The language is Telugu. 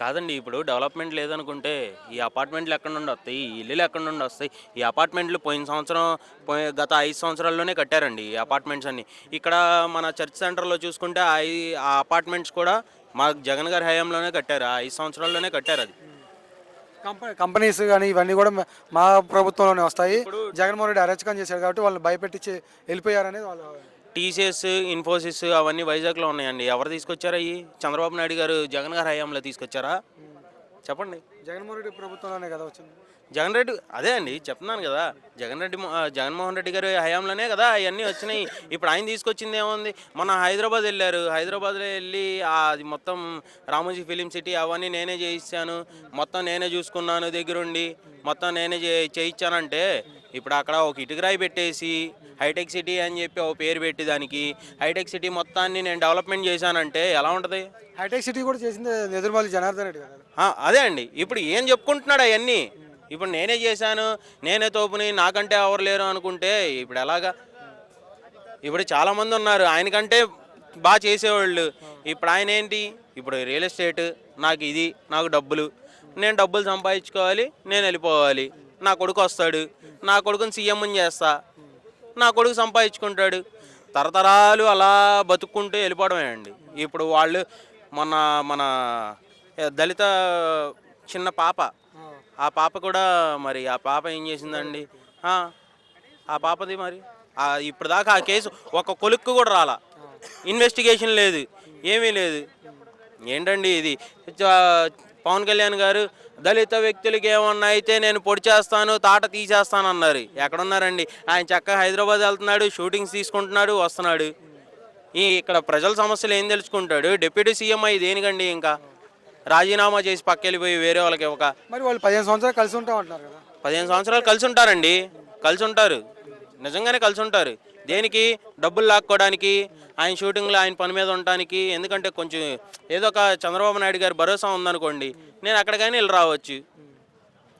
కాదండి ఇప్పుడు డెవలప్మెంట్ లేదనుకుంటే ఈ అపార్ట్మెంట్లు ఎక్కడ నుండి వస్తాయి? ఈ ఇల్లులు ఎక్కడ నుండి వస్తాయి? ఈ అపార్ట్మెంట్లు పోయిన సంవత్సరం పోయి గత ఐదు సంవత్సరాల్లోనే కట్టారండి ఈ అపార్ట్మెంట్స్ అన్ని. ఇక్కడ మన చర్చ్ సెంటర్లో చూసుకుంటే ఆ అపార్ట్మెంట్స్ కూడా మా జగన్ గారి హయాంలోనే కట్టారు. ఆ ఐదు సంవత్సరాల్లోనే కట్టారు అది. కంపెనీ కంపెనీస్ కానీ ఇవన్నీ కూడా మా- ప్రభుత్వంలోనే వస్తాయి. జగన్మోహన్ రెడ్డి అరచకం చేశారు కాబట్టి వాళ్ళు భయపెట్టించి వెళ్ళిపోయారనేది వాళ్ళ టీసీఎస్ ఇన్ఫోసిస్ అవన్నీ వైజాగ్లో ఉన్నాయండి. ఎవరు తీసుకొచ్చారా అవి చంద్రబాబు నాయుడు గారు జగన్ గారి హయాంలో తీసుకొచ్చారా? చెప్పండి. జగన్మోహన్ రెడ్డి ప్రభుత్వంలోనే కదా వచ్చింది. జగన్ రెడ్డి అదే అండి చెప్తున్నాను కదా. జగన్ రెడ్డి జగన్మోహన్ రెడ్డి గారి హయాంలోనే కదా అవన్నీ వచ్చినాయి. ఇప్పుడు ఆయన తీసుకొచ్చింది ఏముంది? మన హైదరాబాద్ వెళ్ళారు. హైదరాబాద్లో వెళ్ళి అది మొత్తం రామోజీ ఫిలిం సిటీ అవన్నీ నేనే చేయిస్తాను. మొత్తం నేనే చూసుకున్నాను దగ్గరుండి. మొత్తం నేనే చేయించానంటే ఇప్పుడు అక్కడ ఒక ఇటుకరాయి పెట్టేసి హైటెక్ సిటీ అని చెప్పి ఒక పేరు పెట్టి దానికి. హైటెక్ సిటీ మొత్తాన్ని నేను డెవలప్మెంట్ చేశానంటే ఎలా ఉంటుంది? హైటెక్ సిటీ కూడా చేసింది ఎదురుమల్లి జనార్దన్ రెడ్డి అదే అండి. ఇప్పుడు ఏం చెప్పుకుంటున్నాడు అవన్నీ? ఇప్పుడు నేనే చేశాను నేనే తోపుని నాకంటే ఎవరు లేరు అనుకుంటే ఇప్పుడు ఎలాగా? ఇప్పుడు చాలామంది ఉన్నారు ఆయనకంటే బాగా చేసేవాళ్ళు. ఇప్పుడు ఆయన ఏంటి? ఇప్పుడు రియల్ ఎస్టేట్ నాకు ఇది నాకు డబ్బులు. నేను డబ్బులు సంపాదించుకోవాలి నేను వెళ్ళిపోవాలి. నా కొడుకు వస్తాడు నా కొడుకుని సీఎంని చేస్తా నా కొడుకు సంపాదించుకుంటాడు. తరతరాలు అలా బతుక్కుంటూ వెళ్ళిపోవడమే అండి. ఇప్పుడు వాళ్ళు మన మన దళిత చిన్న పాప ఆ పాప కూడా మరి ఆ పాప ఏం చేసిందండి? ఆ, పాపది మరి ఇప్పుడు దాకా ఆ కేసు ఒక కొలుక్కు కూడా రాలా. ఇన్వెస్టిగేషన్ లేదు ఏమీ లేదు. ఏంటండి ఇది? పవన్ కళ్యాణ్ గారు దళిత వ్యక్తులకి ఏమన్నా అయితే నేను పొడి చేస్తాను తాట తీసేస్తాను అన్నారు ఎక్కడున్నారండి? ఆయన చక్కగా హైదరాబాద్ వెళ్తున్నాడు షూటింగ్స్ తీసుకుంటున్నాడు వస్తున్నాడు. ఈ ఇక్కడ ప్రజల సమస్యలు ఏం తెలుసుకుంటాడు? డిప్యూటీ సీఎం అయ్యి దేనికండి ఇంకా? రాజీనామా చేసి పక్కెళ్ళిపోయి వేరే వాళ్ళకి ఒక మరి వాళ్ళు పదిహేను సంవత్సరాలు కలిసి ఉంటాం అంటున్నారు కదా. పదిహేను సంవత్సరాలు కలిసి ఉంటారండి. కలిసి ఉంటారు. నిజంగానే కలిసి ఉంటారు. దేనికి? డబ్బులు లాక్కోవడానికి ఆయన షూటింగ్లో ఆయన పని మీద ఉండటానికి ఎందుకంటే కొంచెం ఏదో ఒక చంద్రబాబు నాయుడు గారి భరోసా ఉందనుకోండి నేను అక్కడికైనా వెళ్ళి రావచ్చు.